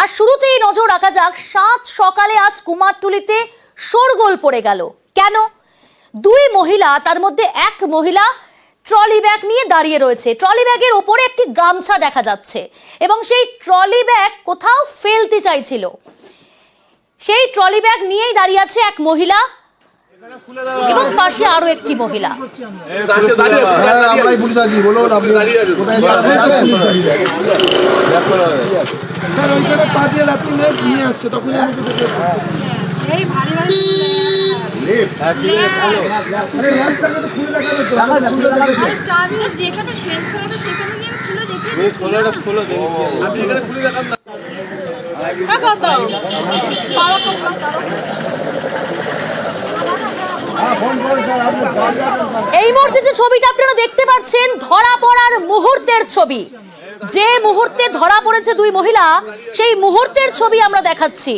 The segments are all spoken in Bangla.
আর শুরুতেই নজর রাখা যাক, সাত সকালে আজ কুমারটুলিতে শোরগোল পড়ে গেল। কেন? দুই মহিলা, তার মধ্যে এক মহিলা ট্রলি ব্যাগ নিয়ে দাঁড়িয়ে রয়েছে। ট্রলি ব্যাগের ওপরে একটি গামছা দেখা যাচ্ছে এবং সেই ট্রলি ব্যাগ কোথাও ফেলতে চাইছিল। সেই ট্রলি ব্যাগ নিয়েই দাঁড়িয়ে আছে এক মহিলা। এবং পাশে আরও একটি মহিলা। খুলে দেখা যেত খুলে দেখা যেত আর চাবি যেখানে ফেল করা সেখানে গিয়ে খুলে দেখে এই মুহূর্তে যে ছবিটা আপনারা দেখতে পাচ্ছেন, ধরা পড়ার মুহূর্তের ছবি। যে মুহূর্তে ধরা পড়েছে দুই মহিলা, সেই মুহূর্তের ছবি আমরা দেখাচ্ছি।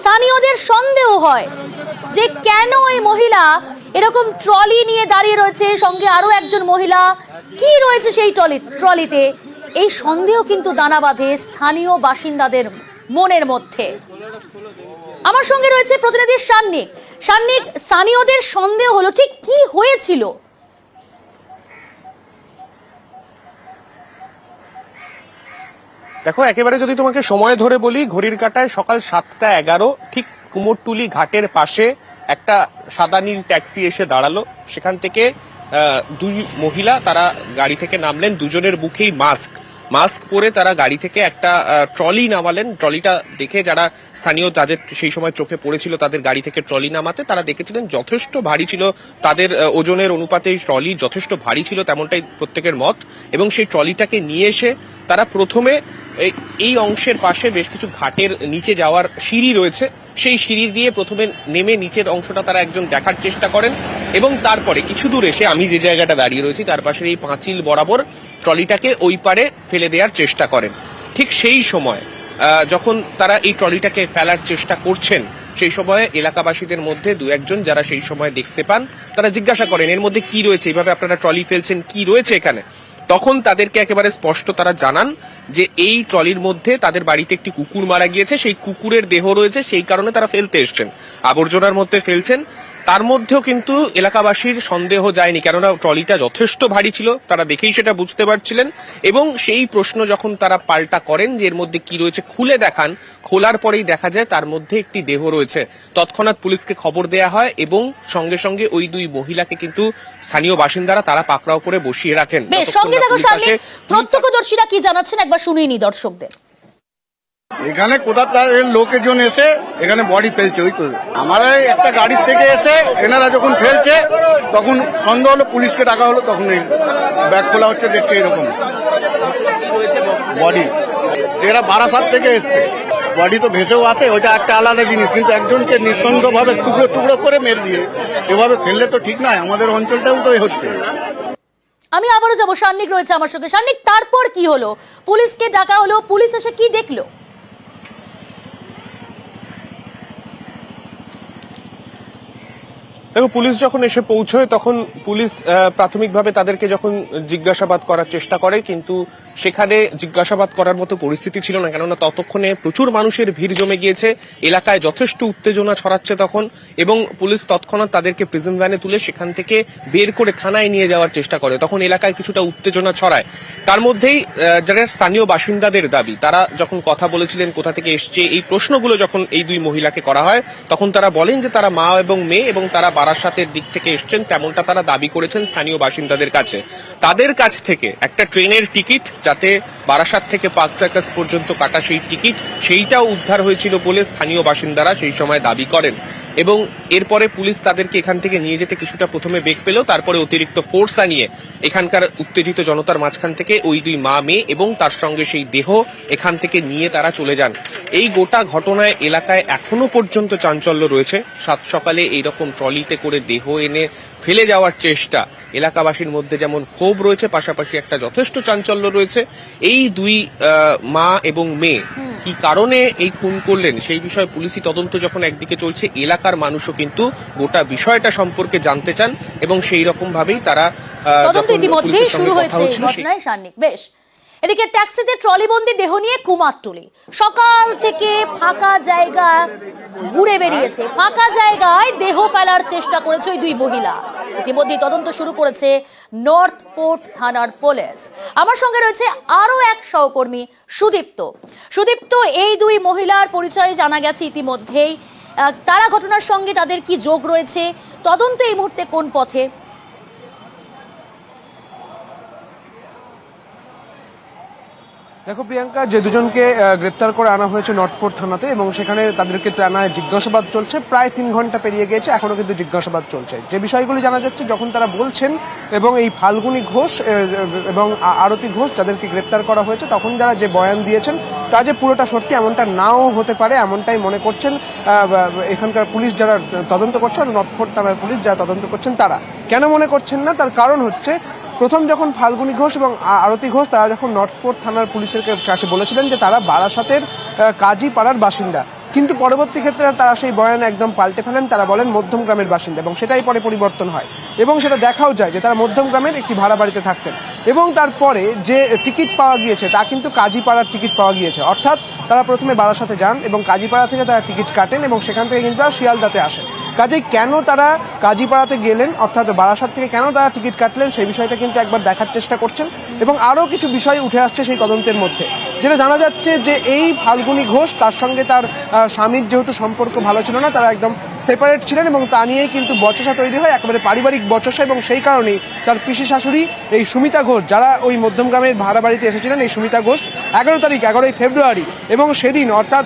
স্থানীয়দের সন্দেহ হয় যে কেন এই মহিলা এরকম ট্রলি নিয়ে দাঁড়িয়ে রয়েছে, সঙ্গে আরও একজন মহিলা। কি রয়েছে সেই ট্রলি ট্রলিতে? এই সন্দেহ কিন্তু দানা বাঁধে স্থানীয় বাসিন্দাদের মনের মধ্যে। আমার সঙ্গে রয়েছে প্রতিনিধি সান্নিক। সান্নিক স্থানীয়দের সন্দেহ হলো ঠিক কি হয়েছিল? দেখো, একেবারে যদি তোমাকে সময় ধরে বলি, ঘড়ির কাটায় সকাল সাতটা এগারো, ঠিক কুমোরটুলি ঘাটের পাশে একটা সাদা নীল ট্যাক্সি এসে দাঁড়াল। সেখান থেকে দুই মহিলা তারা গাড়ি থেকে নামলেন, দুজনের মুখেই মাস্ক। মাস্ক পরে তারা গাড়ি থেকে একটা ট্রলি নামালেন। ট্রলিটা দেখে যারা স্থানীয় তাদের সেই সময় চোখে পড়েছিল, তাদের গাড়ি থেকে ট্রলি নামাতে, তারা দেখেছিলেন যথেষ্ট ভারী ছিল। তাদের ওজনের অনুপাতে এই ট্রলি যথেষ্ট ভারী ছিল, তেমনটাই প্রত্যেকের মত। এবং সেই ট্রলিটাকে নিয়ে এসে তারা প্রথমে এই- অংশের পাশে বেশ কিছু ঘাটের নিচে যাওয়ার সিঁড়ি রয়েছে। সেই সিঁড়ি দিয়ে প্রথমে নেমে নিচের অংশটা তারা একজন দেখার চেষ্টা করেন এবং তারপরে কিছু দূর এসে আমি যে জায়গাটা দাঁড়িয়ে রয়েছি, তার পাশের এই পাঁচিল বরাবর ট্রলিটাকে ওই পারে ফেলে দেওয়ার চেষ্টা করেন। ঠিক সেই সময় যখন তারা এই ট্রলিটাকে ফেলার চেষ্টা করছেন, সেই সময় এলাকাবাসীদের মধ্যে দু একজন যারা সেই সময় দেখতে পান, তারা জিজ্ঞাসা করেন, এর মধ্যে কি রয়েছে? এইভাবে আপনারা ট্রলি ফেলছেন, কি রয়েছে এখানে? তখন তাদেরকে একেবারে স্পষ্ট তারা জানান যে, এই ট্রলির মধ্যে তাদের বাড়িতে একটি কুকুর মারা গিয়েছে, সেই কুকুরের দেহ রয়েছে, সেই কারণে তারা ফেলতে এসছেন। আবর্জনার মধ্যে ফেলছেন তার মধ্যেও কিন্তু এলাকাবাসীর সন্দেহ যায়নি কেননা ট্রলিটা যথেষ্ট ভারী ছিল তারা দেখেই সেটা বুঝতে পারছিলেন। এবং সেই প্রশ্ন যখন তারা পাল্টা করেন যে এর মধ্যে কি রয়েছে খুলে দেখান খোলার পরেই দেখা যায় তার মধ্যে একটি দেহ রয়েছে। তৎক্ষণাৎ পুলিশকে খবর দেয়া হয় এবং সঙ্গে সঙ্গে ওই দুই মহিলাকে কিন্তু স্থানীয় বাসিন্দারা তারা পাকড়াও করে বসিয়ে রাখেন। সঙ্গে পুলিশ প্রত্যক্ষদর্শীরা কি জানাচ্ছেন? একবার শুনিয়ে নি দর্শকদের। এখানে কোথা লোকেজন এসে এখানে বডি ফেলছে, ওই তো। আমরা একটা গাড়ির থেকে এসে এনারা যখন ফেলছে, তখন সন্দেহ হলো, পুলিশকে ডাকা হলো, তখন ব্যাগ খোলা হচ্ছে, দেখছে এরকম বডি এরা বারাসাত থেকে এসছে। বডি তো ভেসেও আসে, ওইটা একটা আলাদা জিনিস, কিন্তু একজনকে নিঃসন্দেহভাবে টুকরো টুকরো করে মেরে দিয়ে, এভাবে ফেললে তো ঠিক নয়, আমাদের অঞ্চলটাও তো হচ্ছে। আমি আবারও যাব, সান্নিক রয়েছে আমার সঙ্গে। সান্নিক, তারপর কি হলো? পুলিশকে ডাকা হলো, পুলিশ এসে কি দেখল? দেখো, পুলিশ যখন এসে পৌঁছয়, তখন পুলিশ প্রাথমিকভাবে তাদেরকে যখন জিজ্ঞাসাবাদ করার চেষ্টা করে, কিন্তু সেখানে জিজ্ঞাসাবাদ করার মতো পরিস্থিতি ছিল না। কেননা ততক্ষণে প্রচুর মানুষের ভিড় জমে গিয়েছে, এলাকায় যথেষ্ট উত্তেজনা ছড়াচ্ছে তখন, এবং পুলিশ তৎক্ষণাৎ তাদেরকে প্রিজন ভ্যানে তুলে সেখান থেকে বের করে থানায় নিয়ে যাওয়ার চেষ্টা করে। তখন এলাকায় কিছুটা উত্তেজনা ছড়ায়। তার মধ্যেই যারা স্থানীয় বাসিন্দাদের দাবি, তারা যখন কথা বলেছিলেন, কোথা থেকে এসছে, এই প্রশ্নগুলো যখন এই দুই মহিলাকে করা হয়, তখন তারা বলেন যে তারা মা এবং মেয়ে, এবং তারা বারাসাতের দিক থেকে এসছেন, তেমনটা তারা দাবি করেছেন স্থানীয় বাসিন্দাদের কাছে। তাদের কাছ থেকে একটা ট্রেনের টিকিট যাতে বারাসাত থেকে পার্ক সার্কাস পর্যন্ত কাটা সেই টিকিট, সেইটাও উদ্ধার হয়েছিল বলে স্থানীয় বাসিন্দারা সেই সময় দাবি করেন। এবং এরপরে পুলিশ তাদেরকে এখান থেকে নিয়ে যেতে কিছুটা প্রথমে বেগ পেল তারপরে অতিরিক্ত ফোর্স আনিয়ে এখানকার উত্তেজিত জনতার মাঝখান থেকে ওই দুই মা, মেয়ে এবং তার সঙ্গে সেই দেহ এখান থেকে নিয়ে তারা চলে যান। এই গোটা ঘটনায় এলাকায় এখনও পর্যন্ত চাঞ্চল্য রয়েছে। সাত সকালে এইরকম ট্রলিতে করে দেহ এনে ফেলে যাওয়ার চেষ্টা। এলাকাবাসীর মধ্যে যেমন ক্ষোভ রয়েছে পাশাপাশি একটা যথেষ্ট চাঞ্চল্য রয়েছে। এই দুই মা এবং মেয়ে কি কারণে এই খুন করলেন? সেই বিষয়ে পুলিশি তদন্ত যখন একদিকে চলছে এলাকার মানুষও কিন্তু গোটা বিষয়টা সম্পর্কে জানতে চান এবং সেই রকম ভাবেই তারা তদন্ত ইতিমধ্যেই শুরু হয়েছে ঘটনায় সান্নিক। বেশ। এদিকে ট্যাক্সিতে ট্রলিবন্দি দেহ নিয়ে কুমারটুলি। সকাল থেকে ফাঁকা জায়গা ঘুরে বেরিয়েছে। ফাঁকা জায়গায় দেহ ফেলার চেষ্টা করেছে ওই দুই মহিলা। ইতিমধ্যে তদন্ত শুরু করেছে নর্থ পোর্ট থানার পুলিশ। আমার সঙ্গে রয়েছে আরও এক সহকর্মী, সুদীপ্ত। সুদীপ্ত, এই দুই মহিলার পরিচয় জানা গেছে ইতিমধ্যেই। তারা ঘটনার সঙ্গে তাদের কি যোগ রয়েছে? তদন্ত এই মুহূর্তে কোন পথে? দেখো, প্রিয়াঙ্কা, যে দুজনকে গ্রেপ্তার করে আনা হয়েছে নর্থপোর্ট থানাতে এবং সেখানে তাদেরকে টানায় জিজ্ঞাসাবাদ চলছে, প্রায় তিন ঘণ্টা পেরিয়ে গিয়েছে, এখনও কিন্তু জিজ্ঞাসাবাদ চলছে। যে বিষয়গুলি জানা যাচ্ছে, যখন তারা বলছেন এবং এই ফাল্গুনী ঘোষ এবং আরতি ঘোষ যাদেরকে গ্রেপ্তার করা হয়েছে, তখন যারা যে বয়ান দিয়েছেন, তা যে পুরোটা সত্যি এমনটা নাও হতে পারে, এমনটাই মনে করছেন এখানকার পুলিশ যারা তদন্ত করছেন নর্থপোর্ট থানার পুলিশ যারা তদন্ত করছেন, তারা। কেন মনে করছেন না? তার কারণ হচ্ছে প্রথম যখন ফাল্গুনী ঘোষ এবং আরতি ঘোষ, তারা যখন নর্থপোর্ট থানার পুলিশের কাছে বলেছিলেন যে তারা বারাসাতের কাজী পাড়ার বাসিন্দা। কিন্তু পরবর্তী ক্ষেত্রে তারা সেই বয়ান একদম পাল্টে ফেলেন, তারা বলেন মধ্যম গ্রামের বাসিন্দা এবং সেটাই পরে পরিবর্তন হয়। এবং সেটা দেখাও যায় যে তারা মধ্যম গ্রামের একটি ভাড়া বাড়িতে থাকতেন। এবং তারপরে যে টিকিট পাওয়া গিয়েছে, তা কিন্তু কাজীপাড়ার টিকিট পাওয়া গিয়েছে। অর্থাৎ তারা প্রথমে বারাসাতে যান এবং কাজীপাড়া থেকে তারা টিকিট কাটেন এবং সেখান থেকে কিন্তু তারা শিয়ালদাতে আসেন। কাজেই কেন তারা কাজীপাড়াতে গেলেন, অর্থাৎ বারাসাত থেকে কেন তারা টিকিট কাটলেন, সেই বিষয়টা কিন্তু একবার দেখার চেষ্টা করছেন এবং আরও কিছু বিষয় উঠে আসছে সেই তদন্তের মধ্যে। যেটা জানা যাচ্ছে যে এই ফাল্গুনী ঘোষ, তার সঙ্গে তার স্বামীর যেহেতু সম্পর্ক ভালো ছিল না, তারা একদম সেপারেট ছিলেন এবং তা নিয়েই কিন্তু বচসা তৈরি হয় একেবারে পারিবারিক বচসা এবং সেই কারণেই তার পিসি শাশুড়ি এই সুমিতা ঘোষ যারা ওই মধ্যম গ্রামের ভাড়া বাড়িতে এসেছিলেন এই সুমিতা ঘোষ এগারো তারিখ এগারোই ফেব্রুয়ারি এবং সেদিন অর্থাৎ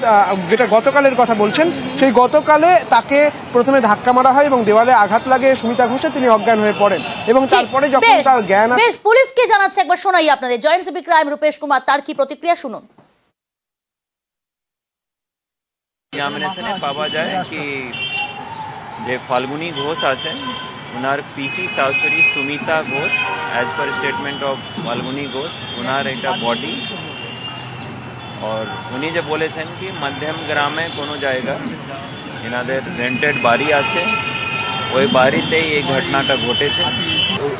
যেটা গতকালের কথা বলছেন সেই গতকালে তাকে প্রথমে ধাক্কা মারা হয় এবং দেওয়ালে আঘাত লাগে সুমিতা ঘোষে তিনি অজ্ঞান হয়ে পড়েন এবং তারপরে যখন তার জ্ঞান আসে বেশ পুলিশ কি জানাচ্ছে? একবার শোনাই আপনাদের। Joint CP crime Rupesh Kumar তার কি প্রতিক্রিয়া শুনুন। এক্সামিনেশনে পাওয়া যায় কি যে ফাল্গুনি ঘোষ আছেন ওনার পিসি শাশুড়ি Sumita Ghosh as per statement of Falguni Ghosh ওনার একটা বডি আর উনি যে বলেছেন কি মধ্যম গ্রামে কোনো জায়গা এনাদের রেন্টেড বাড়ি আছে ওই বাড়িতেই এই ঘটনাটা ঘটেছে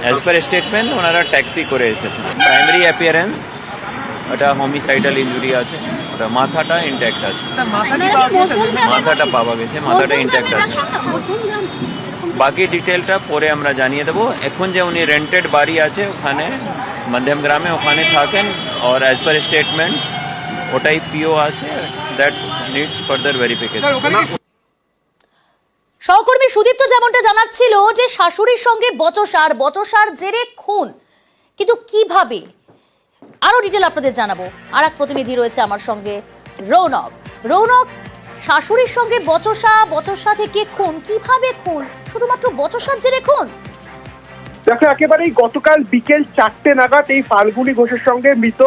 অ্যাজ পার স্টেটমেন্ট ওনারা ট্যাক্সি করে এসেছেন প্রাইমারি অ্যাপিয়ারেন্স ওটা হোমিসাইডাল ইঞ্জুরি আছে ওটা মাথাটা ইনট্যাক্ট আছে। মাথাটা পাওয়া গেছে? মাথাটা ইনট্যাক্ট আছে। বাকি ডিটেলটা পরে আমরা জানিয়ে দেবো। এখন যে উনি রেন্টেড বাড়ি আছে ওখানে মধ্যম গ্রামে ওখানে থাকেন আর অ্যাজ পার স্টেটমেন্ট ওটাই পিও আছে দ্যাট নিডস ফার্দার ভেরিফিকেশন সহকর্মী সুদীপ্ত যেমনটা জানাচ্ছিল যে শাশুড়ির সঙ্গে বচসার বচসার জেরে খুন। কিন্তু কীভাবে? আরও ডিটেল আপনাদের জানাব। আর এক প্রতিনিধি রয়েছে আমার সঙ্গে রৌনক। রৌনক শাশুড়ির সঙ্গে বচসা বচসা থেকে খুন কীভাবে খুন? শুধুমাত্র বচসার জেরে খুন? দেখো একেবারেই গতকাল বিকেল চারটে নাগাদ এই ফাল্গুনি ঘোষের সঙ্গে মৃত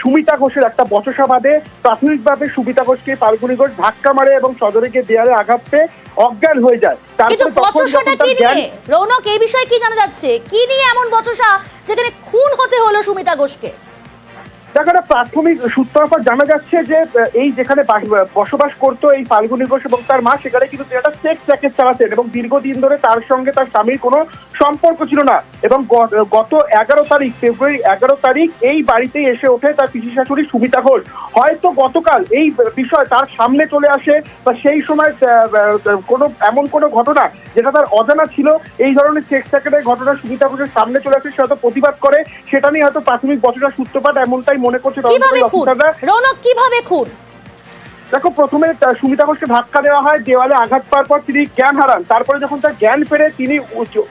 সুমিতা ঘোষের একটা বচসা বাদে প্রাথমিকভাবে সুমিতা ঘোষকে ফাল্গুনি ঘোষ ধাক্কা মারে এবং সদরে গিয়ে দেয়ালে আঘাত পেয়ে অজ্ঞান হয়ে যায়। কিন্তু বচসাটা কি তার জ্ঞান নিয়ে রৌনক এই বিষয়ে কি জানা যাচ্ছে? কি নিয়ে এমন বচসা যেখানে খুন হতে হলো সুমিতা ঘোষকে? দেখো প্রাথমিক সূত্রের পর জানা যাচ্ছে যে এই যেখানে বাস- বসবাস করতো এই ফাল্গুনি ঘোষ এবং তার মা, সেখানে কিন্তু একটা সেক্স র্যাকেট চালাতেন এবং দীর্ঘদিন ধরে তার সঙ্গে তার স্বামীর কোনো সম্পর্ক ছিল না। এবং গত এগারো তারিখ, ফেব্রুয়ারি এগারো তারিখ এই বাড়িতেই এসে ওঠে তার পিসি শাশুড়ি সুমিতা ঘোষ। হয়তো গতকাল এই বিষয় তার সামনে চলে আসে বা সেই সময় কোনো, এমন কোনো ঘটনা যেটা তার অজানা ছিল, এই ধরনের সেক্স র্যাকেটের ঘটনা সুমিতা ঘোষের সামনে চলে আসে, সে হয়তো প্রতিবাদ করে। সেটা নিয়ে হয়তো প্রাথমিক বছরের সূত্রপাত এমনটাই মনে করছে কীভাবে খুন? রৌনক কীভাবে খুন? দেখো, প্রথমে সুমিতা ঘোষকে ধাক্কা দেওয়া হয়, দেওয়ালে আঘাত পাওয়ার পর তিনি জ্ঞান হারান। তারপরে যখন তার জ্ঞান ফেরে, তিনি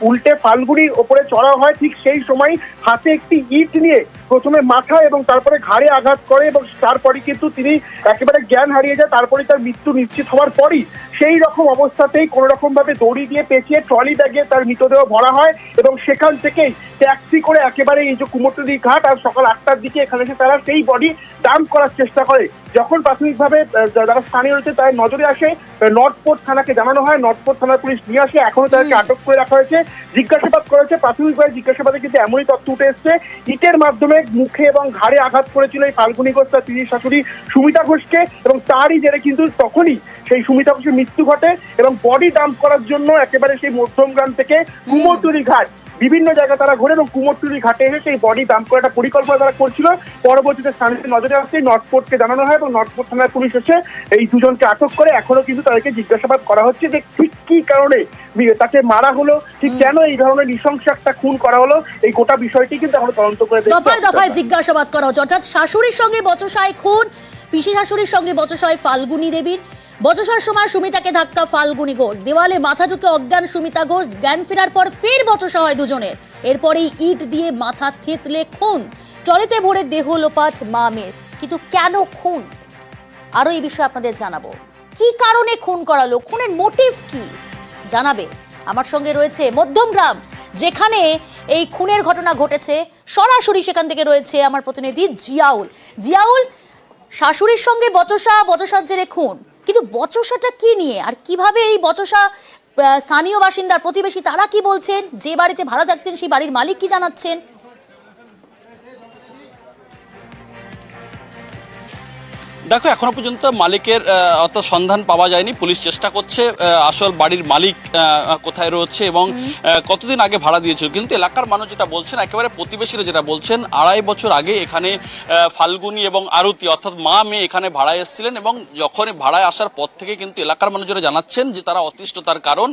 উল্টে ফাল্গুনির ওপরে চড়াও হয়। ঠিক সেই সময় হাতে একটি ইট নিয়ে প্রথমে মাথা এবং তারপরে ঘাড়ে আঘাত করে এবং তারপরে কিন্তু তিনি একেবারে জ্ঞান হারিয়ে যায়। তারপরে তার মৃত্যু নিশ্চিত হওয়ার পরই সেই রকম অবস্থাতেই কোনো রকম ভাবে দড়ি দিয়ে পেঁচিয়ে ট্রলি ব্যাগে তার মৃতদেহ ভরা হয় এবং সেখান থেকেই ট্যাক্সি করে একেবারে এই যে কুমোরটুলি ঘাট আর সকাল আটটার দিকে এখানে এসে তারা সেই বডি ডাম্প করার চেষ্টা করে। যখন প্রাথমিকভাবে যারা স্থানীয় রয়েছে তার নজরে আসে। নর্থপোর্ট থানাকে জানানো হয়। নর্থপোর্ট থানার পুলিশ নিয়ে আসে। এখনও তাদেরকে আটক করে রাখা হয়েছে। জিজ্ঞাসাবাদ করেছে প্রাথমিকভাবে জিজ্ঞাসাবাদে কিন্তু এমনই তথ্য উঠে এসছে। ইটের মাধ্যমে মুখে এবং ঘাড়ে আঘাত করেছিল এই ফাল্গুনি ঘোষ তার তিনি শাশুড়ি সুমিতা ঘোষকে এবং তারই জেরে কিন্তু তখনই সেই সুমিতা ঘোষের মৃত্যু ঘটে এবং বডি ডাম্প করার জন্য একেবারে সেই মধ্যমগ্রাম থেকে কুমোরটুলি ঘাট বিভিন্ন জায়গায় তারা ঘুরে এবং কুমোরটুলি ঘাটে এসে সেই বডি দাম করে একটা পরিকল্পনা তারা করছিল। পরবর্তীতে স্থানীয় নজরে আসছে নর্থপোর্টকে জানানো হয় এবং নর্থপোর্ট থানার পুলিশ এসে এই দুজনকে আটক করে এখনও কিন্তু তাদেরকে জিজ্ঞাসাবাদ করা হচ্ছে যে ঠিক কি কারণে তাকে মারা হলো ঠিক কেন এই ধরনের নৃশংস একটা খুন করা হলো এই গোটা বিষয়টি কিন্তু এখন তদন্ত করে দফায় দফায় জিজ্ঞাসাবাদ করা হচ্ছে। অর্থাৎ শাশুড়ির সঙ্গে বচসায় খুন পিসি শাশুড়ির সঙ্গে বচসায় ফাল্গুনী দেবীর। বচসার সময় সুমিতাকে ধাক্কা, ফাল্গুনি ঘোষ। দেওয়ালে মাথা ঢুকে অজ্ঞান সুমিতা ঘোষ, জ্ঞান ফেরার পর ফের বচসা হয় দুজনের। এরপরেই ইট দিয়ে মাথা থেতলে খুন। ট্রলিতে ভরে দেহ লোপাট মামের কিন্তু কেন খুন? আরও এই বিষয়ে আপনাদের জানাব। কি কারণে খুন করালো? খুনের মোটিভ কি? জানাবে। আমার সঙ্গে রয়েছে মধ্যমগ্রাম, যেখানে এই খুনের ঘটনা ঘটেছে। সরাসরি সেখান থেকে রয়েছে আমার প্রতিনিধি জিয়াউল। জিয়াউল, শাশুড়ির সঙ্গে বচসা, বচসার জেরে খুন। কিন্তু বচসাটা কি নিয়ে? আর কীভাবে এই বচসা স্থানীয় বাসিন্দার প্রতিবেশী তারা কি বলছেন? যে বাড়িতে ভাড়া থাকতেন সেই বাড়ির মালিক কি জানাচ্ছেন? দেখো এখনও পর্যন্ত মালিকের অত সন্ধান পাওয়া যায়নি। পুলিশ চেষ্টা করছে আসল বাড়ির মালিক কোথায় রয়েছে এবং কতদিন আগে ভাড়া দিয়েছিল। কিন্তু এলাকার মানুষ যেটা বলছেন একেবারে প্রতিবেশীরা যেটা বলছেন আড়াই বছর আগে এখানে ফাল্গুনি এবং আরতি অর্থাৎ মা মেয়ে এখানে ভাড়ায় এসেছিলেন এবং যখনই ভাড়ায় আসার পর থেকে কিন্তু এলাকার মানুষরা জানাচ্ছেন যে তারা অতিষ্ঠতার কারণ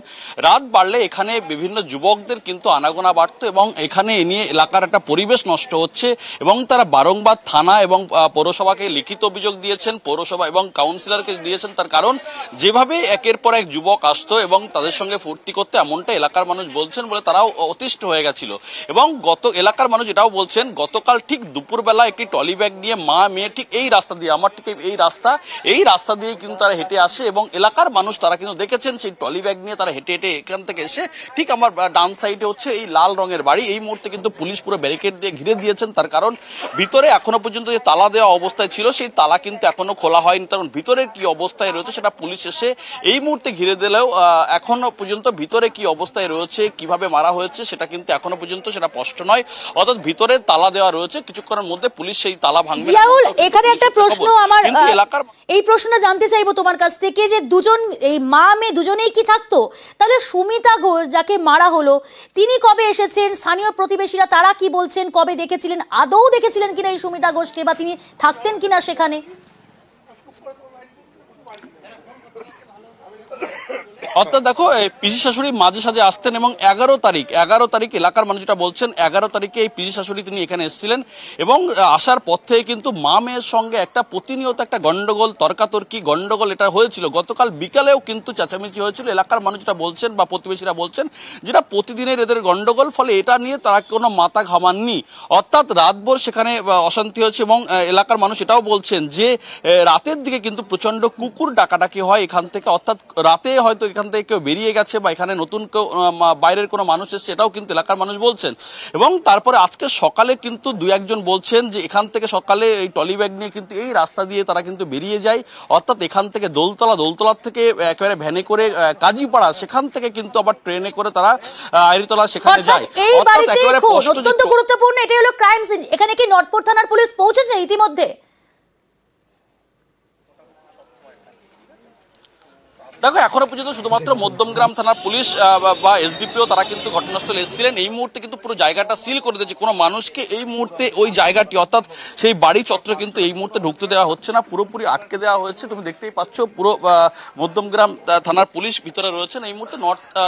রাত বাড়লে এখানে বিভিন্ন যুবকদের কিন্তু আনাগোনা বাড়তো এবং এখানে এ নিয়ে এলাকার একটা পরিবেশ নষ্ট হচ্ছে এবং তারা বারংবার থানা এবং পৌরসভাকে লিখিত অভিযোগ দিয়েছেন পৌরসভা এবং কাউন্সিলরকে দিয়েছেন তার কারণ, যেভাবে একের পর এক যুবক আসতো এবং তাদের সঙ্গে ফুর্তি করতে এমনটা এলাকার মানুষ বলছেন বলে তারাও অতিষ্ঠ হয়ে গেছিল। এবং গত এলাকার মানুষ এটাও বলছেন, গতকাল ঠিক দুপুরবেলা একটি টলি ব্যাগ নিয়ে মা, মেয়ে ঠিক এই রাস্তা দিয়ে, আমার ঠিক এই রাস্তা এই রাস্তা দিয়ে কিন্তু তারা হেঁটে আসে এবং এলাকার মানুষ তারা কিন্তু দেখেছেন সেই টলি ব্যাগ নিয়ে তারা হেঁটে হেঁটে এখান থেকে এসে ঠিক আমার ডান সাইডে হচ্ছে এই লাল রঙের বাড়ি। এই মুহূর্তে কিন্তু পুলিশ পুরো ব্যারিকেড দিয়ে ঘিরে দিয়েছেন তার কারণ, ভিতরে এখনও পর্যন্ত যে তালা দেওয়া অবস্থায় ছিল, সেই তালা কিন্তু এখনও খোলা হয়নি কারণ ভিতরের কি অবস্থায় রয়েছে সেটা পুলিশ এসে এই মুহূর্তে ঘিরে দিলেও এখনও পর্যন্ত ভিতরে কি অবস্থায় রয়েছে কীভাবে মারা হয়েছে সেটা কিন্তু এখনও পর্যন্ত সেটা স্পষ্ট নয়। অর্থাৎ ভিতরে তালা দেওয়া রয়েছে কিছুক্ষণের মধ্যে পুলিশ সেই তালা ভাঙবে জিয়াউল এখানে একটা প্রশ্ন আমার এলাকার এই প্রশ্নটা জানতে চাইব তোমার কাছ থেকে যে দুজন এই মা মেয়ে দুজনেই কি থাকতো? তাহলে সুমিতা ঘোষ যাকে মারা হলো তিনি কবে এসেছেন? স্থানীয় প্রতিবেশীরা তারা কি বলছেন? কবে দেখেছিলেন? আদৌ দেখেছিলেন কিনা এই সুমিতা ঘোষকে বা তিনি থাকতেন কিনা সেখানে? অর্থাৎ দেখো পিসি শাশুড়ি মাঝে সাঝে আসতেন এবং এগারো তারিখ এগারো তারিখ এলাকার মানুষ যেটা বলছেন, এগারো তারিখে এই পিসি শাশুড়ি তিনি এখানে এসেছিলেন এবং আসার পর থেকে কিন্তু মা মেয়ের সঙ্গে একটা প্রতিনিয়ত একটা গন্ডগোল, তর্কাতর্কি গন্ডগোল এটা হয়েছিল। গতকাল বিকালেও কিন্তু চেঁচামেচি হয়েছিল। এলাকার মানুষ যেটা বলছেন বা প্রতিবেশীরা বলছেন, যেটা প্রতিদিনের এদের গন্ডগোল, ফলে এটা নিয়ে তারা কোনো মাথা ঘামাননি। অর্থাৎ রাতভর সেখানে অশান্তি হয়েছে এবং এলাকার মানুষ এটাও বলছেন যে রাতের দিকে কিন্তু প্রচণ্ড কুকুর ডাকাডাকি হয় এখান থেকে। অর্থাৎ রাতে হয়তো এখান থেকে কেউ বেরিয়ে গেছে বা এখানে নতুন কেউ বাইরের কোনো মানুষ এসেছে এটাও কিন্তু এলাকার মানুষ বলছেন। এবং তারপরে আজকে সকালে কিন্তু দু একজন বলছেন যে এখান থেকে সকালে এই টলি ব্যাগ নিয়ে কিন্তু এই রাস্তা দিয়ে তারা কিন্তু বেরিয়ে যায়। অর্থাৎ এখান থেকে দোলতলা দোলতলার থেকে একেবারে ভ্যানে করে কাজীপাড়া সেখান থেকে কিন্তু আবার ট্রেনে করে তারা আইরিতলা সেখানে যায়। অত্যন্ত গুরুত্বপূর্ণ এটাই হলো ক্রাইম সিন এখানে কি নটপুর থানার পুলিশ পৌঁছেছে ইতিমধ্যে? দেখো, এখনও পর্যন্ত শুধুমাত্র মধ্যমগ্রাম থানার পুলিশ বা- এসডিপিও তারা কিন্তু ঘটনাস্থলে এসেছিলেন। এই মুহূর্তে কিন্তু পুরো জায়গাটা সিল করে দিয়েছে। কোনো মানুষকে এই মুহূর্তে ওই জায়গাটি, অর্থাৎ সেই বাড়ি চত্র কিন্তু এই মুহূর্তে ঢুকতে দেওয়া হচ্ছে না। পুরোপুরি আটকে দেওয়া হয়েছে। তুমি দেখতেই পাচ্ছ, পুরো মধ্যমগ্রাম থানার পুলিশ ভিতরে রয়েছেন। এই মুহূর্তে নর্থ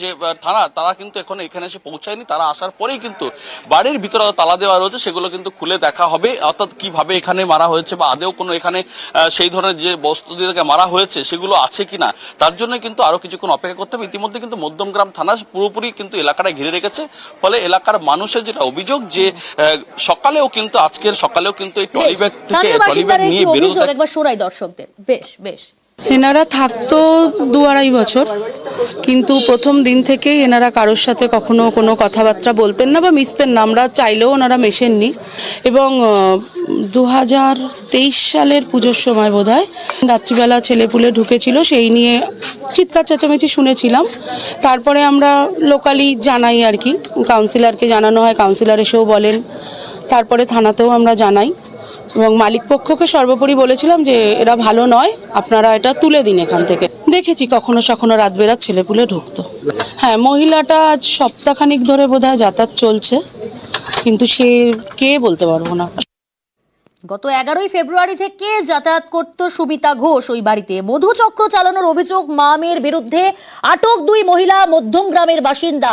যে থানা, তারা কিন্তু এখন এখানে এসে পৌঁছায়নি। তারা আসার পরেই কিন্তু বাড়ির ভিতরে তালা দেওয়া রয়েছে। সেগুলো কিন্তু খুলে দেখা হবে, অর্থাৎ কীভাবে এখানে মারা হয়েছে বা আদেও কোনো এখানে সেই ধরনের যে বস্তু মারা হয়েছে, সেগুলো আছে কিনা তার জন্য কিন্তু আরও কিছুক্ষণ অপেক্ষা করতে হবে। ইতিমধ্যে কিন্তু মধ্যমগ্রাম থানা পুরোপুরি কিন্তু এলাকাটা ঘিরে রেখেছে। ফলে এলাকার মানুষের যেটা অভিযোগ যে সকালেও কিন্তু আজকের সকালেও কিন্তু এই টলিব্যাগ থেকে স্থানীয় টলি ব্যাগ বাসিন্দারা কি নিয়ে বেরোতে একবার শোনাই দর্শকদের। বেশ বেশ। এনারা থাকতো দু আড়াই বছর, কিন্তু প্রথম দিন থেকেই এনারা কারোর সাথে কখনো কোনো কথাবার্তা বলতেন না বা মিশতেন না। আমরা চাইলেও ওনারা মেশেননি এবং দু হাজার তেইশ সালের পুজোর সময় বোধ হয় রাত্রিবেলা ছেলেপুলে ঢুকেছিল, সেই নিয়ে চিৎকার চেঁচামেচি শুনেছিলাম। তারপরে আমরা লোকালি জানাই আর কি, কাউন্সিলরকে জানানো হয়, কাউন্সিলর এসেও বলেন। তারপরে থানাতেও আমরা জানাই। এবং মালিক পক্ষকে সর্বোপরি বলেছিলাম যে এরা ভালো নয়, আপনারা এটা তুলে দিন এখান থেকে। দেখেছি কখনো সখনো রাত বেরাত ছেলেপুলে ঢুকতো। হ্যাঁ মহিলাটা আজ সপ্তাহখানিক ধরে বোধহয় যাতায়াত চলছে, কিন্তু সে কে বলতে পারব না। গত এগারোই ফেব্রুয়ারি থেকে যাতায়াত করত সুমিতা ঘোষ ওই বাড়িতে। মধুচক্র চালানোর অভিযোগ মামের বিরুদ্ধে আটক দুই মহিলা মধ্যম গ্রামের বাসিন্দা।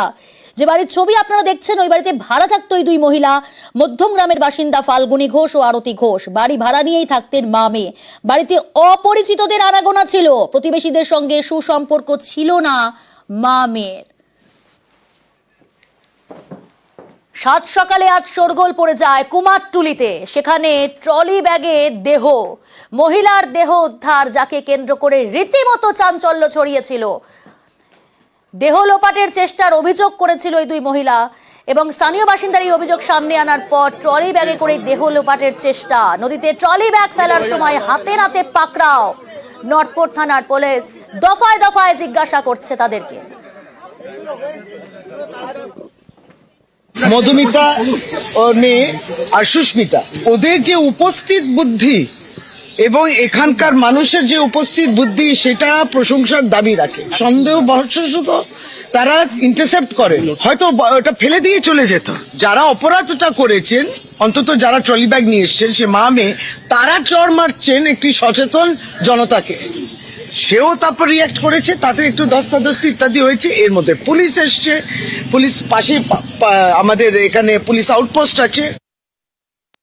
যে বাড়ির ছবি আপনারা দেখছেন, ওই বাড়িতে ভাড়া থাকতো ওই দুই মহিলা। মধ্যম গ্রামের বাসিন্দা ফাল্গুনী ঘোষ ও আরতি ঘোষ। বাড়ি ভাড়া নিয়েই থাকতেন মা মেয়ে। বাড়িতে অপরিচিতদের আনাগোনা ছিল। প্রতিবেশীদের সঙ্গে সুসম্পর্ক ছিল না মা মেয়ের। সাত সকালে আজ শোরগোল পড়ে যায় কুমারটুলিতে। সেখানে ট্রলি ব্যাগে দেহ। মহিলার দেহ উদ্ধার, যাকে কেন্দ্র করে রীতিমতো চাঞ্চল্য ছড়িয়েছিল। দেহ লোপাটের চেষ্টার অভিযোগ করেছিল এই দুই মহিলা এবং স্থানীয় বাসিন্দার এই অভিযোগ সামনে আনার পর ট্রলি ব্যাগে করে দেহ লোপাটের চেষ্টা। নদীতে ট্রলি ব্যাগ ফেলার সময় হাতে নাতে পাকড়াও নর্থপোর্ট থানার পুলিশ দফায় দফায় জিজ্ঞাসা করছে তাদেরকে। মধুমিতা ও আর সুস্মিতা, ওদের যে উপস্থিত বুদ্ধি এবং এখানকার মানুষের যে উপস্থিত বুদ্ধি, সেটা প্রশংসার দাবি রাখে। সন্দেহ বহস্যত তারা ইন্টারসেপ্ট করে। হয়তো ওটা ফেলে দিয়ে চলে যেত। যারা অপরাধটা করেছেন, অন্তত যারা ট্রলি ব্যাগ নিয়ে এসছেন, সে মা, মেয়ে, তারা চর মারছেন একটি সচেতন জনতাকে। সেও তারপর রিয়াক্ট করেছে, তাতে একটু দস্তাদস্তি ইত্যাদি হয়েছে, এর মধ্যে পুলিশ এসছে। পুলিশ পাশে আমাদের এখানে পুলিশ আউটপোস্ট আছে।